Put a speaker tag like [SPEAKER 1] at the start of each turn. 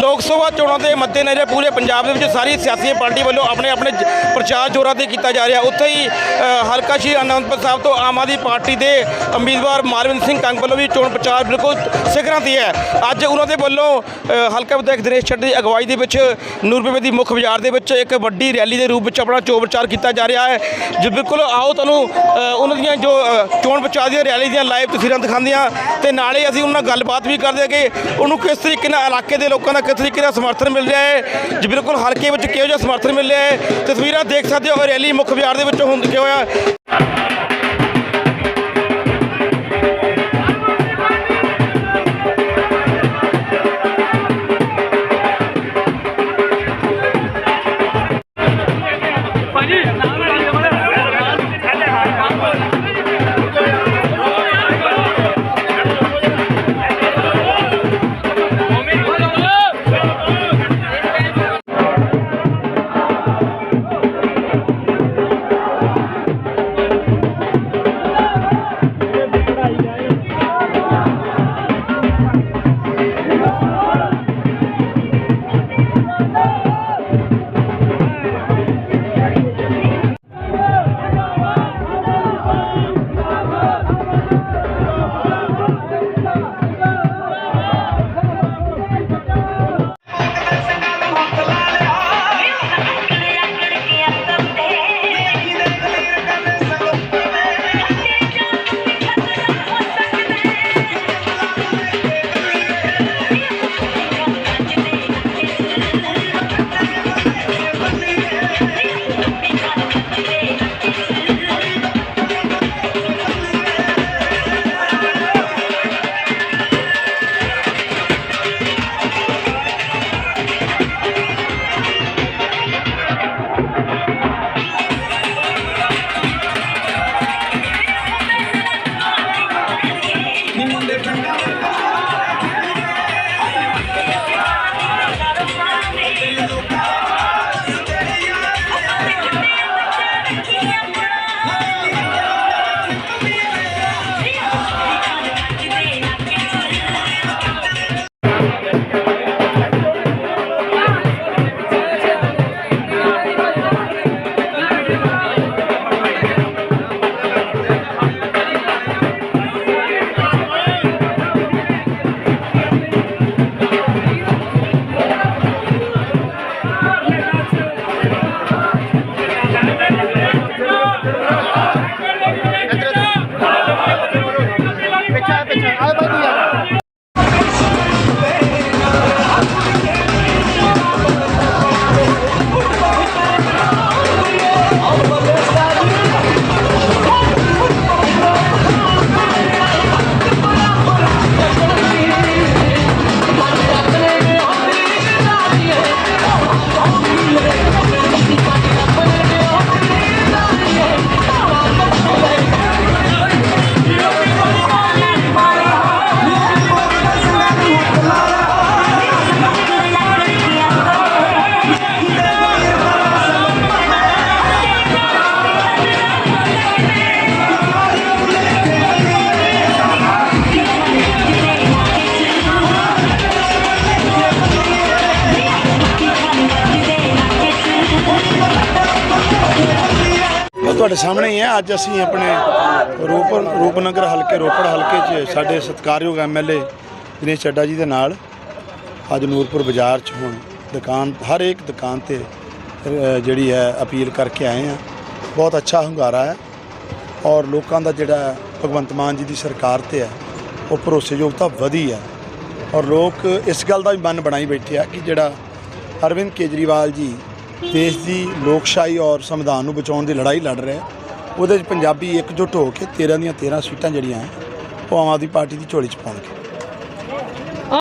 [SPEAKER 1] ਲੋਕ ਸਭਾ ਚੋਣਾਂ ਦੇ ਮੱਦੇਨਜ਼ਰ ਪੂਰੇ ਪੰਜਾਬ ਦੇ ਵਿੱਚ ਸਾਰੀ ਸਿਆਸੀ ਪਾਰਟੀ ਵੱਲੋਂ ਆਪਣੇ ਆਪਣੇ ਪ੍ਰਚਾਰ ਜੋਰਾਂ ਤੇ ਕੀਤਾ ਜਾ ਰਿਹਾ। ਉੱਥੇ ਹੀ ਹਲਕਾ ਸ਼੍ਰੀ ਅਨੰਦਪੁਰ ਸਾਹਿਬ ਤੋਂ ਆਮ ਆਦਮੀ ਪਾਰਟੀ ਦੇ ਉਮੀਦਵਾਰ ਮਾਲਵਿੰਦਰ ਸਿੰਘ ਕੰਗ ਵੱਲੋਂ ਵੀ ਚੋਣ ਪ੍ਰਚਾਰ ਬਿਲਕੁਲ ਸਿਖਰਾਂ ਤੇ ਹੈ। ਅੱਜ ਉਹਨਾਂ ਦੇ ਵੱਲੋਂ ਹਲਕਾ ਵਿਧਾਇਕ ਦਿਨੇਸ਼ ਛੱਡ ਦੀ ਅਗਵਾਈ ਦੇ ਵਿੱਚ ਨੂਰਪੁਰ ਦੀ ਮੁੱਖ ਬਾਜ਼ਾਰ ਦੇ ਵਿੱਚ ਇੱਕ ਵੱਡੀ ਰੈਲੀ ਦੇ ਰੂਪ ਵਿੱਚ ਆਪਣਾ ਚੋਣ ਪ੍ਰਚਾਰ ਕੀਤਾ ਜਾ ਰਿਹਾ ਹੈ। ਜੋ ਬਿਲਕੁਲ ਆਓ ਤੁਹਾਨੂੰ ਉਹਨਾਂ ਦੀਆਂ ਜੋ ਚੋਣ ਪ੍ਰਚਾਰ ਦੀਆਂ ਰੈਲੀ ਦੀਆਂ ਲਾਈਵ ਤਸਵੀਰਾਂ ਦਿਖਾਉਂਦੇ ਦਿਖਾਉਂਦੀਆਂ ਤੇ ਨਾਲੇ ਅਸੀਂ ਉਹਨਾਂ ਨਾਲ ਗੱਲਬਾਤ ਵੀ ਕਰਦੇ ਹਾਂ ਕਿ ਉਹਨੂੰ ਕਿਸ ਤਰੀਕੇ ਨਾਲ ਇਲਾਕੇ ਦੇ ਲੋਕਾਂ ਦਾ ਕਿਸ ਤਰੀਕੇ ਦਾ ਸਮਰਥਨ ਮਿਲ ਰਿਹਾ ਹੈ, ਜੀ ਬਿਲਕੁਲ ਹਲਕੇ ਵਿੱਚ ਕਿਹੋ ਜਿਹਾ ਸਮਰਥਨ ਮਿਲ ਰਿਹਾ ਹੈ, ਤਸਵੀਰਾਂ ਦੇਖ ਸਕਦੇ ਹੋ, ਰੈਲੀ ਮੁੱਖ ਬਾਜ਼ਾਰ ਦੇ ਵਿੱਚ ਹੁੰਦੀ ਹੋਇਆ
[SPEAKER 2] ਉਹ ਤੁਹਾਡੇ ਸਾਹਮਣੇ ਹੀ ਹੈ। ਅੱਜ ਅਸੀਂ ਆਪਣੇ ਰੂਪ ਰੂਪਨਗਰ ਹਲਕੇ, ਰੋਪੜ ਹਲਕੇ 'ਚ ਸਾਡੇ ਸਤਿਕਾਰਯੋਗ ਐਮਐਲਏ ਦਿਨੇਸ਼ ਚੱਡਾ ਜੀ ਦੇ ਨਾਲ ਅੱਜ ਨੂਰਪੁਰ ਬਾਜ਼ਾਰ 'ਚ ਹੁਣ ਦੁਕਾਨ ਹਰ ਇੱਕ ਦੁਕਾਨ ਤੇ ਜਿਹੜੀ ਹੈ, ਅਪੀਲ ਕਰਕੇ ਆਏ ਆ ਬਹੁਤ ਅੱਛਾ ਹੁੰਗਾਰਾ ਹੈ ਔਰ ਲੋਕਾਂ ਦਾ ਜਿਹੜਾ ਭਗਵੰਤ ਮਾਨ ਜੀ ਦੀ ਸਰਕਾਰ ਤੇ ਹੈ, ਉਹ ਭਰੋਸੇਯੋਗਤਾ ਵਧੀ ਹੈ। ਔਰ ਲੋਕ ਇਸ ਗੱਲ ਦਾ ਵੀ ਮਨ ਬਣਾਈ ਬੈਠੇ ਆ ਕਿ ਜਿਹੜਾ ਅਰਵਿੰਦ ਕੇਜਰੀਵਾਲ ਜੀ ਦੇਸ਼ ਦੀ ਲੋਕਸ਼ਾਹੀ ਔਰ ਸੰਵਿਧਾਨ ਨੂੰ ਬਚਾਉਣ ਦੀ ਲੜਾਈ ਲੜ ਰਿਹਾ ਉਹਦੇ 'ਚ ਪੰਜਾਬੀ ਇਕਜੁੱਟ ਹੋ ਕੇ 13 ਦੀਆਂ 13 ਸੀਟਾਂ ਜਿਹੜੀਆਂ ਉਹ ਆਮ ਆਦਮੀ ਪਾਰਟੀ ਦੀ ਝੋਲੀ 'ਚ ਪਾਉਣਗੇ।